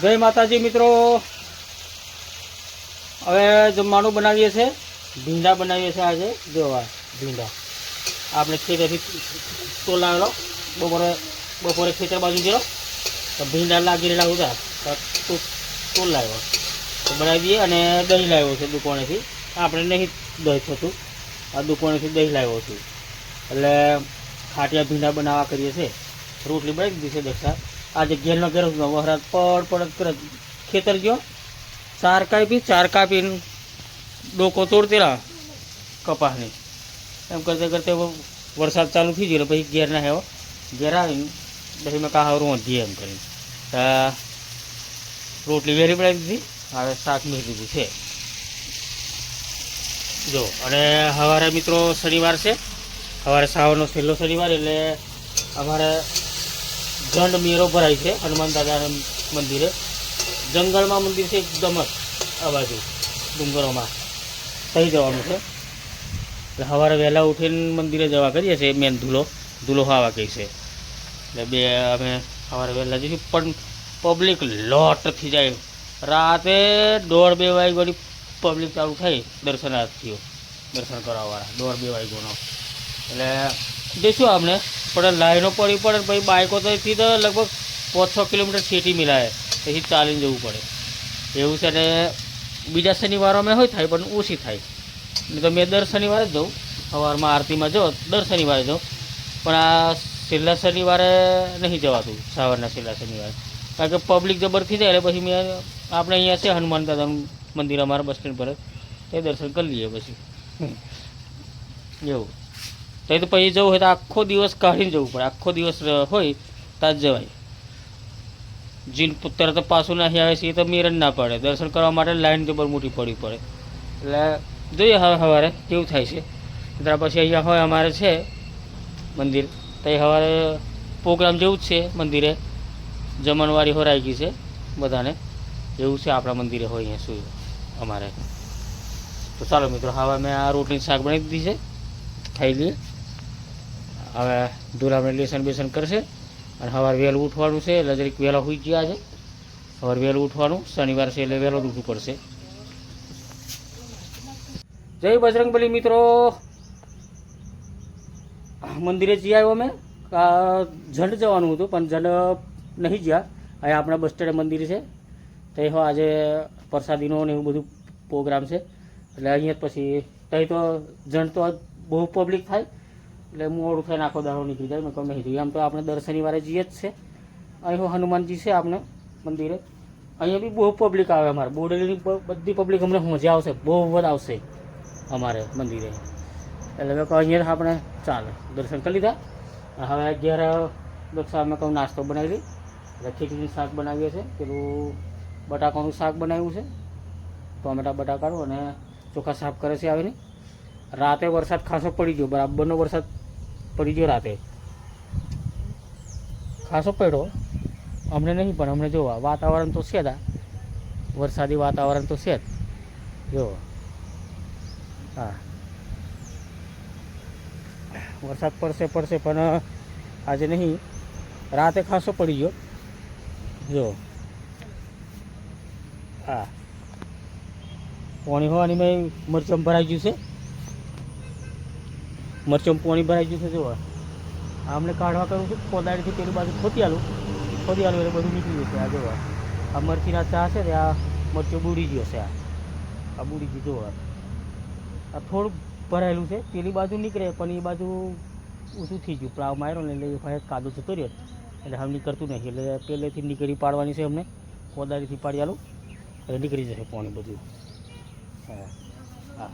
જય માતાજી મિત્રો. હવે જમવાનું બનાવીએ છીએ ભીંડા બનાવીએ છીએ આજે. જોવા ભીંડા. આપણે ખેતરથી તોલાવેલો બપોરે બપોરે ખેતર બાજુ ગયો તો ભીંડા લાગી રહેલા હતા તો તોલ લાવ્યો. તો બનાવી દઈએ અને દહીં લાવ્યો છે દુકાનેથી. આપણે નહીં દહીં થતું. આ દુકાનેથી દહીં લાવ્યો છું. એટલે ખાટિયા ભીંડા બનાવવા કરીએ છીએ રોટલી બનાવી દીધી છે દક્ષા. આજે ઘેરનો ઘેર વહરાત પડ પડ કરે ખેતર ગયો. ચાર કાપી, ચાર કાપીને ડોકો તોડતેલા કપાસની. એમ કરતાં કરતે વરસાદ ચાલુ થઈ ગયો પછી ઘેર ના આવ્યો. ઘેર આવીને પછી મેં કાહ રોંધીએ એમ કરીને. રોટલી વેરી પડાવી દીધી. હવે શાક મૂકી દીધું છે. જો, અને સવારે મિત્રો શનિવાર છે. સવારે સાવરનો છેલ્લો શનિવાર, એટલે અમારે દંડ મેરો ભરાય છે હનુમાન દાદાના મંદિરે. જંગલમાં મંદિર છે એકદમ જ આ બાજુ, ડુંગરોમાં. થઈ જવાનું છે. એટલે સવારે વહેલા ઉઠીને મંદિરે જવા કરીએ છીએ મેન ધૂલો. ધૂલો ખાવા કહી છે. એટલે બે, અમે સવારે વહેલા જઈશું, પણ પબ્લિક લોટ થઈ જાય. રાતે દોઢ બે વાગ્યાની પબ્લિક ચાલુ થાય, દર્શનાર્થીઓ, દર્શન કરવાવાળા, દોઢ બે વાગ્યાનો. એટલે જઈશું આપણે. પણ લાઈનો પડવી પડે ભાઈ બાઇકો તો અહીંથી તો લગભગ પાંચ છ કિલોમીટર સિટી મિલાય. પછી ચાલીને જવું પડે. એવું છે ને બીજા શનિવારો અમે હોય થાય, પણ ઓછી થાય. નહીં તો મેં દર શનિવારે જ જાઉં. સવારમાં આરતીમાં જાઉં, દર શનિવારે જાઉં. પણ આ છેલ્લા શનિવારે નહીં જવાતું, સવારના છેલ્લા શનિવારે. કારણ કે પબ્લિક જબર થઈ જાય એટલે પછી મેં આપણે અહીંયા છે હનુમાન દાદાનું મંદિર અમારા બસ સ્ટેન્ડ પર એ દર્શન કરી લઈએ પછી. એવું. તો તો પછી જવું હોય તો આખો દિવસ કાઢીને જવું પડે. આખો દિવસ હોય ત્યાં જ જવાય. જીન તરત પાછું નહીં આવે છે એ તો મેર ના પડે. દર્શન કરવા માટે લાઈન જબર મોટી પડવી પડે. એટલે જોઈએ હવે સવારે કેવું થાય છે. ત્યાર પછી અહીંયા હોય અમારે છે મંદિર. તો એ સવારે પ્રોગ્રામ જેવું જ છે મંદિરે. જમણવારી હોરાઈ ગઈ છે બધાને. એવું છે આપણા મંદિરે હોય અહીંયા શું અમારે. તો ચાલો મિત્રો, હવે મેં આ રોટલી શાક બનાવી દીધી છે. ખાઈ લઈએ. હવે દુરામને લેસન બેસન કરશે અને સવારે વહેલું ઉઠવાનું છે એટલે જરીક વહેલા હોઈ ગયા છે. સવારે વહેલું ઉઠવાનું, શનિવાર છે એટલે વહેલું ઉઠવું પડશે. જય બજરંગબલી મિત્રો. મંદિરે જઈ આવ્યો અમે. ઝંડ જવાનું હતું, પણ ઝંડ નહીં ગયા અહીંયા આપણા બસ સ્ટેન્ડ મંદિર છે. તો હો આજે પ્રસાદીનો ને એવું બધું પ્રોગ્રામ છે. એટલે અહીંયા પછી, ત્યાં તો જણ તો બહુ પબ્લિક થાય. એટલે મોડું થઈને આખો દાડો નીકળી જાય મેં કહું નહીં જોઈએ આમ તો આપણે દર શનિવારે જઈએ જ છે. અહીં હનુમાનજી છે, આપણે મંદિરે. અહીંયા બી બહુ પબ્લિક આવે અમારે. બોડેલીની બધી પબ્લિક અમને મજા આવશે, બહુ બધા આવશે અમારે મંદિરે. એટલે મેં કહું અહીંયા આપણે ચાલે. દર્શન કરી લીધા. હવે ઘેર દક્ષા મેં કહું નાસ્તો બનાવી લઈ એટલે ખીચડીનું શાક બનાવીએ છીએ, પેલું બટાકાનું શાક બનાવ્યું છે. ટોમેટા, બટાકાનું અને ચોખા સાફ કરે છે આવીને. રાતે વરસાદ ખાસો પડી ગયો, બરાબરનો વરસાદ પડી ગયો રાતે. ખાસો પડ્યો. અમને નહીં, પણ અમને જોવા વાતાવરણ તો છે જ વરસાદી વાતાવરણ તો છે જ. જો. હા. વરસાદ પડશે પડશે, પણ આજે નહીં. રાતે ખાસો પડી ગયો. જો. હા. પોણી હોવાની મેં મરચમ ભરાઈ ગયું છે. મરચમ પોણી ભરાઈ ગયું છે જો આમને કાઢવા કરું છું કોદાળીથી પેલી બાજુ ખોતી આલું. ખોદી આલું એટલે બધું નીકળી જશે, આ જોવા આ મરચીના ચા છે ને, આ મરચું બુડી ગયો છે, આ. આ બુડી ગયું જોવા આ થોડુંક ભરાયેલું છે, પેલી બાજુ નીકળે, પણ એ બાજુ ઊંચું થઈ ગયું. પ્લાવ માર્યો ને એટલે એ ભાઈ કાદો જતો રહ્યો. એટલે હમ નીકળતું નહીં, એટલે પહેલેથી નીકળી પાડવાની છે અમને કોદાળીથી પાડી આલું, એટલે નીકળી જશે પાણી બધું. હા હા.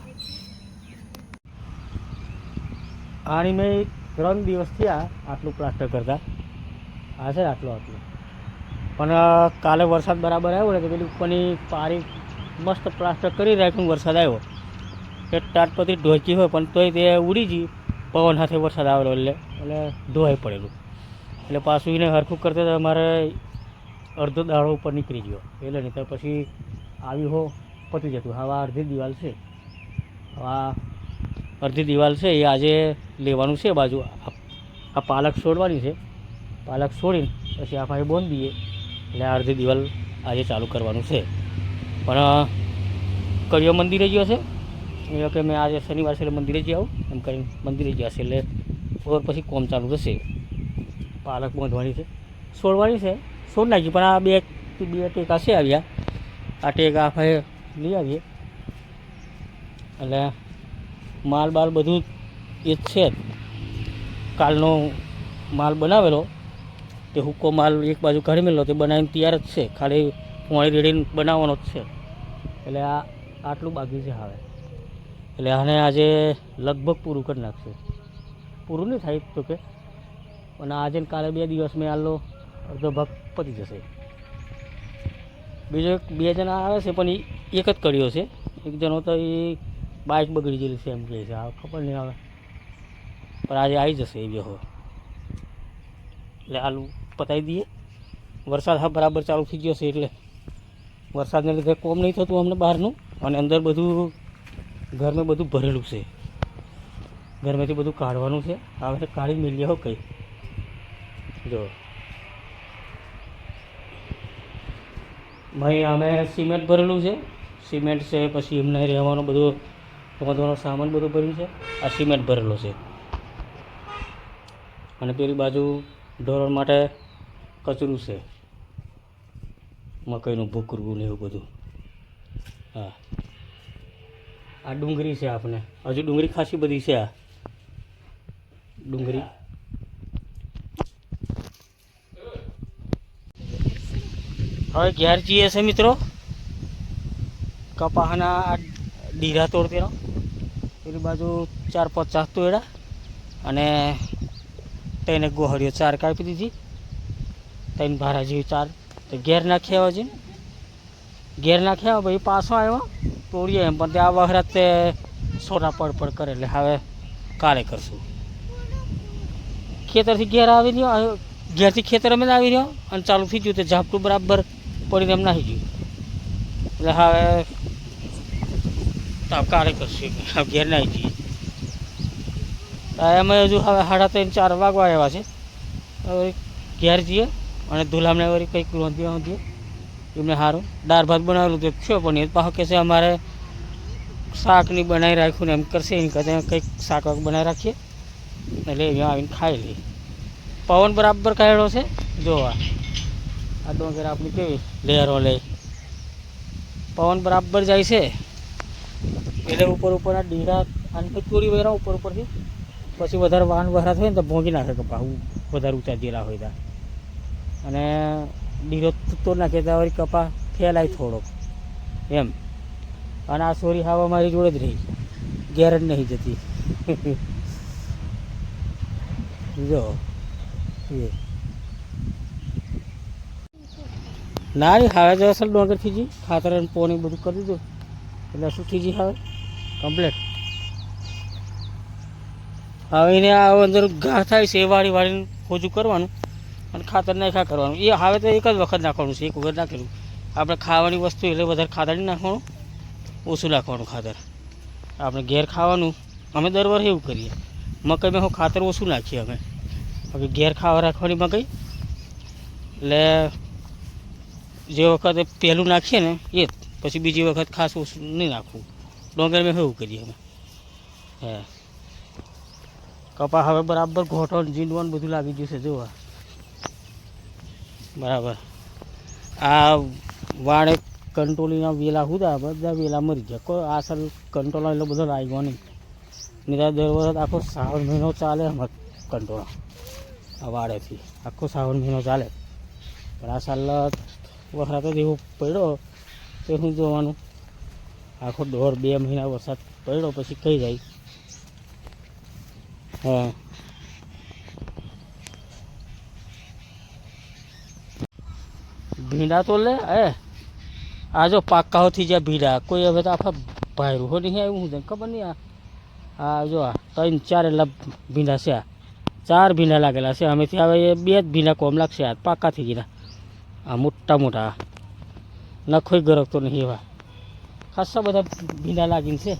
આની મેં ત્રણ દિવસ થયા આટલું પ્લાસ્ટર કરતા. આ છે આટલું આટલું. પણ કાલે વરસાદ બરાબર આવ્યો ને તો પેલી ઉપરની પારી મસ્ત પ્લાસ્ટર કરી રાખ્યું ને વરસાદ આવ્યો. એ તાટપત્રી ઢોચી હોય પણ તોય તે ઉડી ગઈ. પવન સાથે વરસાદ આવેલો એટલે એટલે ધોવાઈ પડેલું. એટલે પાછું એને હરખું કરતા તો અમારે અડધો દાડો ઉપર નીકળી ગયો. એટલે નહીં તો પછી આવી હો, પતી જતું. હવે અડધી દિવાલ છે. હવે અડધી દિવાલ છે, એ આજે લેવાનું છે બાજુ. આ પાલક છોડવાની છે. પાલક છોડીને પછી આ ભાઈ બોંધ દઈએ. એટલે આ અડધી દિવાલ આજે ચાલુ કરવાનું છે. પણ કરિયો મંદિરે ગયો છે. એ કે મેં આજે શનિવાર છે એટલે મંદિરે જ આવું. એમ કરીને મંદિરે ગયા છે એટલે ઓર પછી કોમ ચાલુ થશે. પાલક બાંધવાની છે. છોડવાની છે. છોડ નાખી, પણ આ બે બે ટેકા છે આવ્યા. આ ટેકા આપણે લઈ આવીએ. એટલે માલ બાલ બધું એ છે કાલનો માલ બનાવેલો, તે હુક્કો માલ એક બાજુ કાઢી મેલો તે બનાવીને તૈયાર જ છે. ખાલી પોણી રેડીને બનાવવાનો જ છે. એટલે આ આટલું બાકી છે હવે. એટલે આને આજે લગભગ પૂરું કરી નાખશે. પૂરું નહીં થાય તો કે. પણ આજે ને કાલે બે દિવસ મેં આલો અડધો ભાગ પતી જશે. બીજો એક બે જણા આવે છે, પણ એ એક જ કર્યો છે. એક જણો તો એ બાઇક બગડી ગયેલી છે એમ કહે છે. આ ખબર નહીં આવે પણ આજે આવી જશે એ બેહો એટલે આલુ પતાવી દઈએ. વરસાદ હા બરાબર ચાલુ થઈ ગયો છે એટલે વરસાદને લીધે કોમ નહીં થતું અમને બહારનું. અને અંદર બધું ઘરમાં બધું ભરેલું છે. ઘરમાંથી બધું કાઢવાનું છે. હવે કાઢી મેળીએ હો કંઈ. જો. ભાઈ, અમે સિમેન્ટ ભરેલું છે. સિમેન્ટ છે, પછી એમને રહેવાનું બધું વધવાનો સામાન બધું ભર્યું છે. આ સિમેન્ટ ભરેલો છે. અને પેલી બાજુ ઢોરણ માટે કચરું છે. મકાઈનું ભૂકરું ને એવું બધું. હા. આ ડુંગળી છે આપણે હજુ ડુંગળી ખાસી બધી છે આ. ડુંગળી. હવે ઘેર જઈએ છે મિત્રો. કપાહના ડીરા તોડતેનો પેલી બાજુ ચાર પાંચ ચાહતો એડા અને તેને ગોહળીઓ ચાર કાપી દીધી. ત્રણ ભારા જેવી ચાર. તો ઘેર નાખ્યા હજી ઘેર નાખ્યા ભાઈ પાછો આવ્યો. તોડીએ એમ, પણ તે આ તે સોના પડ પડ કરે એટલે હવે કાલે કરશું. ખેતરથી ઘેર આવી રહ્યો ઘેરથી ખેતર અમે આવી રહ્યો, અને ચાલુ થઈ ગયું તે ઝાપટું બરાબર પડીને એમ નાહી ગયું. એટલે હવે તો કરશે? આ ઘેર નાહી જઈએ. અમે હજુ હવે સાડા ત્રણ, ચાર વાગવા આવ્યા છે. હવે ઘેર જઈએ અને ધુલામને વળી કંઈક રોંધીએ રોંધીએ એમને સારું દાળ ભાત બનાવેલું તો થયો પણ એ પાસે કહેશે અમારે શાકની બનાવી રાખ્યું ને એમ કરશે. એની કરતાં કંઈક શાક વાક બનાવી રાખીએ. એટલે અહીંયા આવીને ખાઈ લઈએ. પવન બરાબર કાઢ્યો છે? જોવા. આ ડોંગર આપણી કેવી? લહેરો લે. પવન બરાબર જાય છે? એટલે ઉપર ઉપર આ ડીરા અને ચોરી વગેરા ઉપર ઉપરથી પછી વધારે વાહન વહરા થાય ને તો ભોંગી નાખે કપા વધારે ઊંચા દીરા હોય ત્યાં અને ડીરો તૂટતો નાખે ત્યાં વળી કપા ફેલાય થોડોક. એમ. અને આ સોરી હાવા મારી જોડે જ રહી. ઘેર જ નહીં જતી. જો. એ. ના રે, હવે જો અસલ ડોંગર થઈ જી. ખાતર અને પોણી બધું કરી દીધું. એટલે શું થઈ જી હવે? કમ્પ્લેટ. હવે એને આ અંદર ઘા થાય છે, એ વાળી વાળીને ખોજું કરવાનું અને ખાતર નાખ્યા કરવાનું. એ હવે તો એક જ વખત નાખવાનું છે, એક વખત નાખેલું. આપણે ખાવાની વસ્તુ એટલે વધારે ખાતર નહીં નાખવાનું, ઓછું નાખવાનું ખાતર. આપણે ઘેર ખાવાનું, અમે દર વર્ષે એવું કરીએ. મકાઈમાં હું ખાતર ઓછું નાખીએ અમે. હવે ઘેર ખાવા રાખવાની મકાઈ. એટલે જે વખતે પહેલું નાખીએ ને, એ જ. પછી બીજી વખત ખાસ ઓછું નહીં નાખવું. ડોંગરમાં એવું કરીએ અમે? હે. કપા હવે બરાબર ઘોટો જીંડવાનું બધું લાગી ગયું છે જોવા. બરાબર. આ વાડે કંટ્રોલીના વેલા હુદા બધા વેલા મરી ગયા કોઈ આસર કંટ્રોલ એટલો બધો લાગ્યો નહીં. નીરા દર વખત આખો શ્રાવણ મહિનો ચાલે અમારે કંટ્રોલ આ વાડેથી. આખો શ્રાવણ મહિનો ચાલે. પણ આ સાલ વખરાતો જેવો પડ્યો, તે શું જોવાનું? આખો દોઢ બે મહિના વરસાદ પડ્યો પછી કઈ જાય. હા. ભીંડા તો લે એ આ જો પાક્કાઓ થઈ જાય ભીંડા, કોઈ હવે તો આખા ભાયરું હો નહીં આવ્યું, હું ખબર નહીં આ. આ જો આ ત્રણ ચાર એટલા ભીંડા છે આ. ચાર ભીંડા લાગેલા છે અમેથી હવે એ બે જ ભીંડા કોમ લાગશે, આ પાક્કા થઈ ગયા આ મોટા મોટા. નખોઈ ગરકતો નહીં એવા. ખાસા બધા ભીંડા લાગીને છે.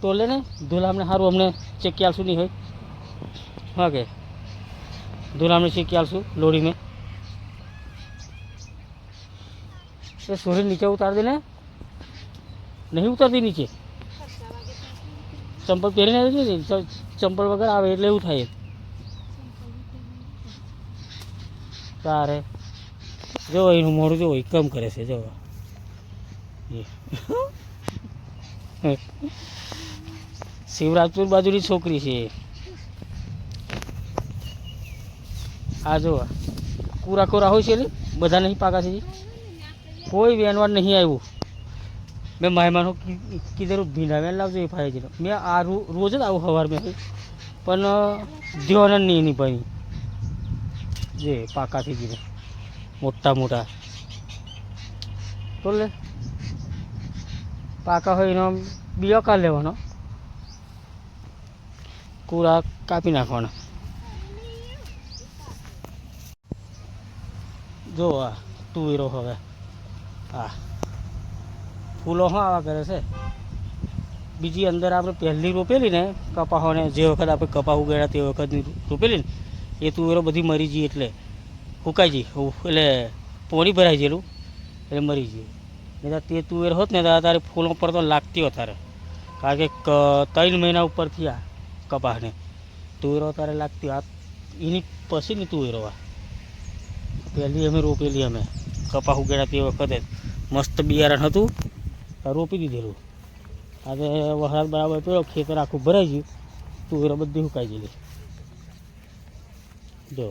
તો લે ને, ધૂલામને સારું અમને ચેકી આલશું નહીં હોય. હા કે? ધૂલામને ચેકી આલશું લોડીને. એ સૂર્ય નીચે ઉતાર દે ને. નહીં ઉતારતી નીચે? ચંપલ પહેરીને આવી છે ચંપલ વગર આવે એટલે એવું થાય તારે. જો એનું મોડું જો કમ કરે છે, જો. શિવરાજપુર બાજુની છોકરી છે. આ જો, કુરા કોરા હોય છે ને બધા નહીં પાકા છે. કોઈ વેનવાડ નહીં આવ્યું. મેં મહેમાનો કીધેલું, ભીંડા વેન લાવજો એ ફાય મેં આ રોજ જ આવું સવાર મેં પણ ધ્યાન નહીં એની ભાઈ. જે પાકા થઈ ગયું મોટા મોટા. તો લે. પાકા હોય એનો બીજો કાઢ લેવાનો. કુરા કાપી નાખવાના. જો આ તુવેરો હવે. હા ફૂલો શું આવા કરે છે? બીજી અંદર આપણે પહેલી રોપેલી ને કપાહોને જે વખત આપણે કપા ઉગાડ્યા તે વખતની રોપેલી ને, એ તુવેરો બધી મરી ગઈ એટલે સુકાઈ ઉ- એટલે પોણી ભરાઈ ગયેલું એટલે મરી ગઈ નહીં તો તુવેર હોત ને તો તારે ફૂલો પર તો લાગતી હોત તારે કારણ કે ત્રણ મહિના ઉપર થયા કપાસને. તુવેરો તારે લાગતી આ એની પછીની તુવેરો આ પહેલી અમે રોપેલી અમે. કપાસ ઉગેડા તે વખતે મસ્ત બિયારણ હતું. રોપી દીધેલું. આજે વરસાદ બરાબર પડ્યો, ખેતર આખું ભરાઈ ગયું. તુવેરો બધી સુકાઈ ગયેલી. જો.